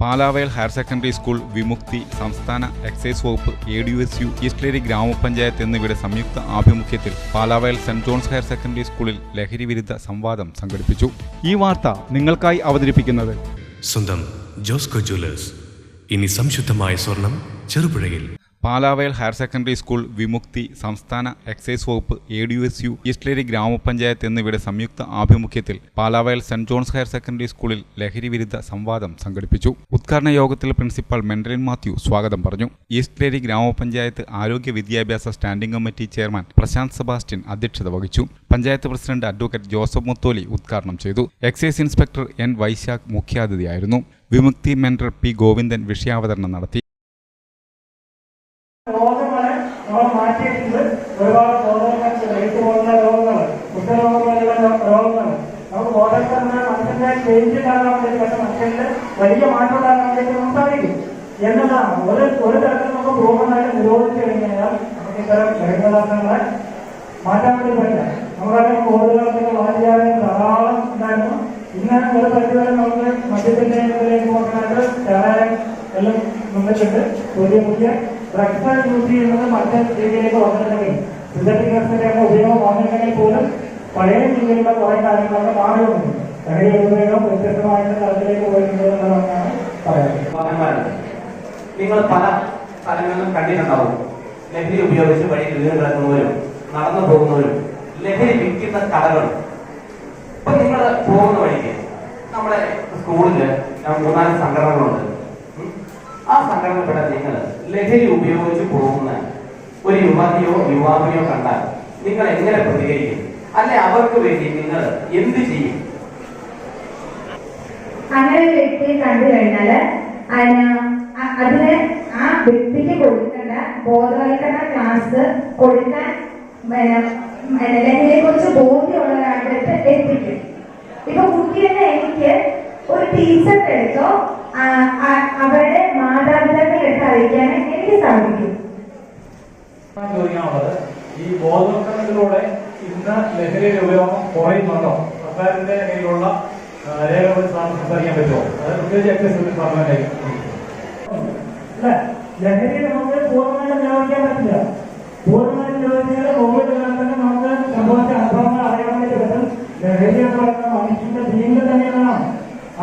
Palavayal higher secondary school Vimukthi സംസ്ഥാന excise വകുപ്പ് A D S U Eastleri ഗ്രാമപഞ്ചായത്ത് എന്നിവയുടെ സംയുക്ത ആഭിമുഖ്യത്തിൽ Palavayal saint John's higher secondary സ്കൂളിൽ ലഹരി വിരുദ്ധ സംവാദം സംഘടിപ്പിച്ചു. ഈ വാർത്ത നിങ്ങൾക്കായി അവതരിപ്പിക്കുന്നത് സ്വന്തം ജോസ്കോ ജ്വല്ലേഴ്സ്. ഇനി സംശുദ്ധമായ സ്വർണം ചെറുപുഴയിൽ. Palavayal higher secondary school Vimukthi സംസ്ഥാന എക്സൈസ് വകുപ്പ് A D S U Eastleri ഗ്രാമപഞ്ചായത്ത് എന്നിവയുടെ സംയുക്ത ആഭിമുഖ്യത്തിൽ Palavayal saint John's higher secondary സ്കൂളിൽ ലഹരി വിരുദ്ധ സംവാദം സംഘടിപ്പിച്ചു. ഉദ്ഘാടന യോഗത്തിൽ പ്രിൻസിപ്പൽ മെൻഡലിൻ മാത്യു സ്വാഗതം പറഞ്ഞു. ഈസ്റ്റ്ലേരി ഗ്രാമപഞ്ചായത്ത് ആരോഗ്യ വിദ്യാഭ്യാസ standing committee chairman Prashanth Sebastian അധ്യക്ഷത വഹിച്ചു. Panchayat president advocate Joseph Mutholi ഉദ്ഘാടനം ചെയ്തു. എക്സൈസ് ഇൻസ്പെക്ടർ എൻ വൈശാഖ് മുഖ്യാതിഥിയായിരുന്നു. വിമുക്തി മെൻഡർ പി ഗോവിന്ദൻ വിഷയാവതരണം നടത്തി രോഗങ്ങളെ നമ്മൾ മാറ്റിയിട്ടുണ്ട് ഒരുപാട് രോഗങ്ങൾ റേറ്റ് പോകുന്ന രോഗങ്ങൾ കുഷ്ഠരോഗങ്ങളുള്ള രോഗങ്ങൾ നമുക്ക് ബോധവൽക്കരണ മനുഷ്യന്റെ ചേഞ്ച് ഉണ്ടാകാൻ വേണ്ടി പക്ഷെ മനുഷ്യന്റെ വലിയ മാറ്റം ഉണ്ടാകാൻ വേണ്ടി നമുക്ക് സാധിക്കും. എന്നതാണ്. ഒരു ഒരു തരത്തിൽ നമുക്ക് പൂർണമായിട്ട് നിരോധിച്ചു കഴിഞ്ഞാൽ നമുക്ക് ഇത്തരം ലഹരിപദാർത്ഥങ്ങളെ മാറ്റാൻ വേണ്ടി പറ്റില്ല. നമുക്കറിയാം കോവിഡുകളൊക്കെ മാറ്റിയാലും ധാരാളം ഉണ്ടായിരുന്നു. ഇന്ന് ഒരു പരിധിവരെ നമുക്ക് മദ്യത്തിന്റെ ഇതിലേക്ക് ചാരായം എല്ലാം വന്നിട്ടുണ്ട് പുതിയ പുതിയ ഡ്രഗ്സ് യൂസ് ചെയ്യുന്നത് മറ്റു രീതിയിലേക്ക് വന്നിട്ടുണ്ടെങ്കിൽ സിന്തറ്റിക് ഉപയോഗം വന്നിട്ടുണ്ടെങ്കിൽ പോലും പഴയ രീതിയിലുള്ള കുറെ കാര്യങ്ങളൊക്കെ മാറിയിട്ടുണ്ട്. ലഹരി ഉപയോഗം വ്യത്യസ്തമായിട്ട് തലത്തിലേക്ക് പോയിട്ടുണ്ട് എന്നുള്ളതാണ് പറയുന്നത് നിങ്ങൾ പല സ്ഥലങ്ങളിലും കണ്ടിട്ടുണ്ടാവും. ലഹരി ഉപയോഗിച്ച് വഴി വീട് കിടക്കുന്നവരും നടന്നു പോകുന്നവരും ലഹരി വിൽക്കുന്ന കടകളും. ഇപ്പൊ നിങ്ങൾ പോകുന്ന വഴിക്ക് നമ്മുടെ സ്കൂളിൽ മൂന്നാൽ സംഘടനകളുണ്ട്. ആ സംഘടനപ്പെട്ട നിങ്ങൾ ലഹരി ഉപയോഗിച്ച് പോകുന്ന ഒരു യുവതിയോ യുവാവിനെയോ കണ്ടാൽ നിങ്ങൾ എങ്ങനെ പ്രതികരിക്കും? അല്ലെ അവർക്ക് വേണ്ടി നിങ്ങൾ എന്ത് ചെയ്യും? അങ്ങനെ വ്യക്തിയെ കണ്ടു കഴിഞ്ഞാൽ അതിന് ആ വ്യക്തിക്ക് കൊടുക്കേണ്ട ബോധവൽക്കരണ ക്ലാസ് കൊടുക്കാൻ ലഹരിയെ കുറിച്ച് ബോധ്യമുള്ള ഒരാളുടെ അടുത്ത് എത്തിക്കും. ഇപ്പൊ കുട്ടിയുടെ എനിക്ക് ഒരു ആ, ആ, അവരുടെ മാതാപിതാക്കളുടെ അടുത്ത് അറിയിക്കാൻ എനിക്ക് സാധിക്കും. ചോദിക്കാനുള്ളത് ഈ ബോധവൽക്കരണത്തിലൂടെ ഇന്ന് ലഹരിയുടെ ഉപയോഗം കുറയുന്നുണ്ടോ? സർക്കാരിന്റെ കയ്യിലുള്ള രേഖകൾ സംസാരിക്കാൻ പറ്റുമോ? അതായത് പ്രത്യേകിച്ച് എക്സൈസ് അല്ലെ? നമുക്ക് പൂർണമായിട്ട് നിരോധിക്കാൻ പറ്റില്ല. പൂർണമായിട്ട് നിരോധിച്ചാൽ കോവിഡ് കാലത്ത് നമുക്ക് സംഭവിച്ച അനുഭവങ്ങൾ അറിയാൻ വേണ്ടി പറ്റും. ലഹരി എന്ന് പറയുന്ന മനുഷ്യന്റെ ജീവിതം തന്നെയാണ്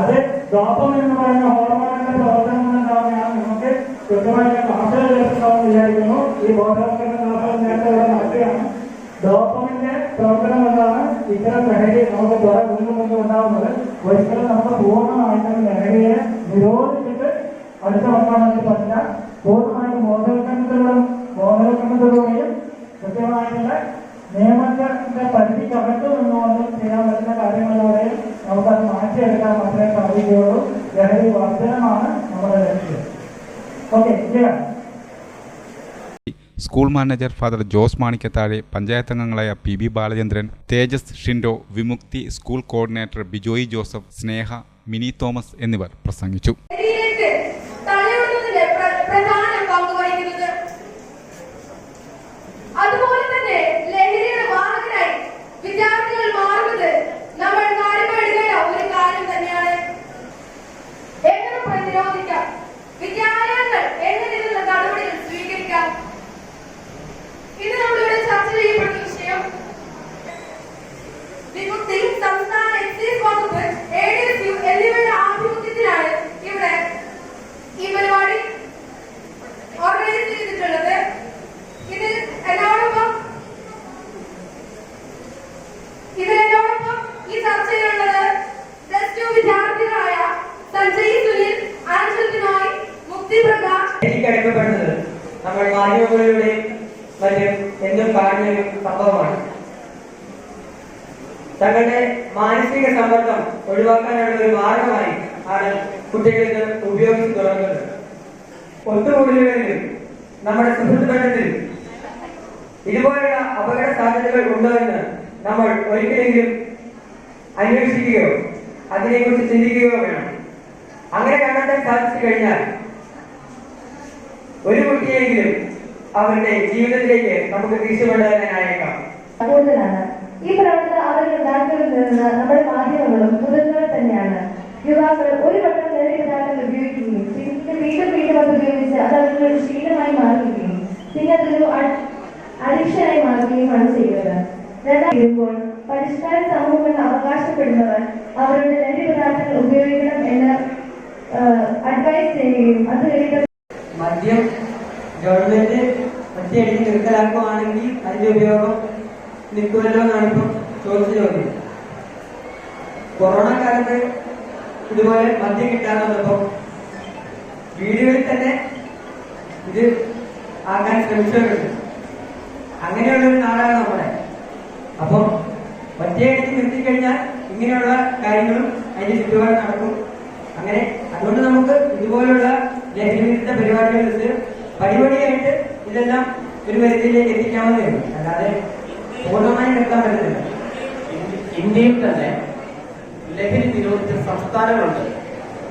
അത് ഡോപ്പം എന്ന് പറയുന്ന ഹോർമോണിന്റെ പ്രവർത്തനം കൃത്യമായിട്ട് ക്ലാസ്സുകൾ കേട്ടിട്ടുണ്ടാവും വിചാരിക്കുന്നു. ഈ ബോധവൽക്കരണ ക്ലാസ്സുകൾ നേരത്തെ ഇവിടെ നടത്തുകയാണ് ഡോപ്പമിന്റെ പ്രവർത്തനം കൊണ്ടാണ് ഇത്തരം ലഹരി നമുക്ക് കുറെ മുൻപ് മുൻപ് ഉണ്ടാവുന്നത്. ഒരിക്കലും നമുക്ക് പൂർണമായിട്ടും ലഹരിയെ നിരോധിച്ചിട്ട് അടുത്ത വർഷം വേണ്ടി പറ്റില്ല പൂർണമായും ബോധവൽക്കരണത്തിലൂടെ ബോധവൽക്കരണത്തിലൂടെയും കൃത്യമായിട്ടുള്ള നിയമത്തിന്റെ പരിധിക്കകത്ത് നിന്നുകൊണ്ട് ചെയ്യാൻ പറ്റുന്ന കാര്യങ്ങളിലൂടെയും നമുക്കത് മാറ്റിയെടുക്കാൻ മാത്രമേ സാധിക്കുകയുള്ളൂ. ലഹരി വർധനമാണ് നമ്മുടെ ലക്ഷ്യം. Okay. School manager father Jose Manikkathazhe panchayat അംഗങ്ങളായ P B Balachandran Thejas Shindo Vimukthi school coordinator Bijoy Joseph Sneha Mini Thomas എന്നിവർ പ്രസംഗിച്ചു. നമ്മൾ മറ്റും എന്നും ഒരു സംഭവമാണ് തങ്ങളുടെ മാനസിക സമ്മർദ്ദം ഒഴിവാക്കാനുള്ള ഒരു മാർഗമായി ആണ് കുട്ടികളിൽ നിന്ന് ഉപയോഗിച്ച് തുടങ്ങുന്നത്. ഒത്തുകൂടലുകളിലും നമ്മുടെ സുഹൃത്ത് ബന്ധത്തിലും ഇതുപോലുള്ള അപകട സാധ്യതകൾ ഉണ്ടോ എന്ന് നമ്മൾ ഒരിക്കലെങ്കിലും അന്വേഷിക്കുകയോ അതിനെക്കുറിച്ച് ചിന്തിക്കുകയോ വേണം. അങ്ങനെ കണ്ടെത്താൻ സാധിച്ചു കഴിഞ്ഞാൽ ഒരു കുട്ടിയെങ്കിലും അവരുടെ ജീവിതത്തിലേക്ക് നമുക്ക് തിരിച്ചു കൊണ്ടുവരാനായേക്കാം ഈ പ്രവർത്തനം അവരുടെ നിന്ന് നമ്മുടെ മാധ്യമങ്ങളും മുതിർന്നവർ തന്നെയാണ്. യുവാക്കൾ ഒരു വട്ടം ഉപയോഗിച്ച് അത് അവർക്ക് ഒരു ശീലമായി മാറുകയും പിന്നെ അതൊരു അഡിക്ഷനായി മാറുകയുമാണ് ചെയ്യുന്നത്. രണ്ടാമപ്പോൾ പരിഷ്കാര സമൂഹങ്ങൾ അവകാശപ്പെടുന്നവർ അവരുടെ ലഹരി പദാർത്ഥങ്ങൾ ഉപയോഗിക്കണം എന്ന് അഡ്വൈസ് ചെയ്യുകയും അത് കഴിഞ്ഞിട്ട് മദ്യം ഗവൺമെന്റ് ഒറ്റയടിക്ക് നിർത്തലാക്കുവാണെങ്കിൽ അതിന്റെ ഉപയോഗം നിൽക്കുമല്ലോ എന്നാണ് ഇപ്പം ചോദിച്ച ചോദ്യം. കൊറോണ കാലത്ത് ഇതുപോലെ മദ്യം കിട്ടാതെ വന്നപ്പോൾ വീടുകളിൽ തന്നെ ഇത് ആക്കാൻ ശ്രമിച്ചവരുണ്ട്. അങ്ങനെയുള്ള ഒരു നാടാണ് നമ്മുടെ. അപ്പം ഒറ്റയടിച്ച് നിർത്തിക്കഴിഞ്ഞാൽ ഇങ്ങനെയുള്ള കാര്യങ്ങളും അതിന്റെ ചുറ്റുപാട് നടക്കും. അങ്ങനെ അതുകൊണ്ട് നമുക്ക് ഇതുപോലുള്ള വിരുദ്ധ പരിപാടികളിൽ നിന്ന് പടിപടിയായിട്ട് ഇതെല്ലാം ഒരു പരിധിയിലേക്ക് എത്തിക്കാവുന്നേ ഉള്ളൂ. അല്ലാതെ പൂർണമായി നിർത്താൻ പറ്റുന്നില്ല ഇന്ത്യയിൽ തന്നെ ലഹരി നിരോധിച്ച സംസ്ഥാനങ്ങളുണ്ട്.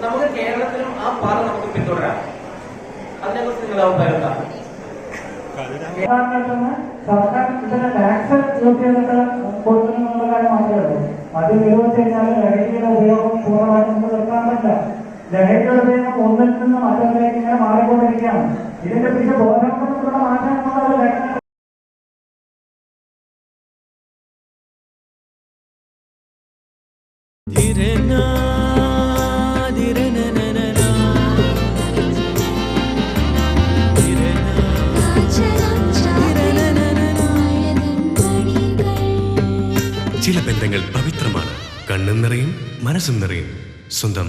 നമുക്ക് കേരളത്തിലും ആ പാത നമുക്ക് പിന്തുടരാം. അതിനെക്കുറിച്ച് നിങ്ങളുടെ അഭിപ്രായം എന്താണ്? സർക്കാർ ഇതിന്റെ ടാക്സ് ചോദ്യങ്ങൾക്ക് കൊടുക്കുന്നുള്ള കാര്യം മാത്രമേ ഉള്ളൂ. അത് നിരോധിച്ചു കഴിഞ്ഞാൽ ലഹരിയുടെ ഉപയോഗം പൂർണമായിട്ട് നമുക്ക് നിർത്താൻ പറ്റില്ല. ലഹരിയുടെ ഒന്നിൽ നിന്ന് മറ്റൊന്നിലേക്ക് ഇങ്ങനെ മാറിക്കൊണ്ടിരിക്കുകയാണ്. ഇതിന്റെ പിന്നെ ബോധവൽക്കരണത്തിലുള്ള മാറ്റം നമ്മൾ വേണം ചില ബന്ധങ്ങൾ പവിത്രമാണ്. കണ്ണും നിറയും മനസ്സും നിറയും. സ്വന്തം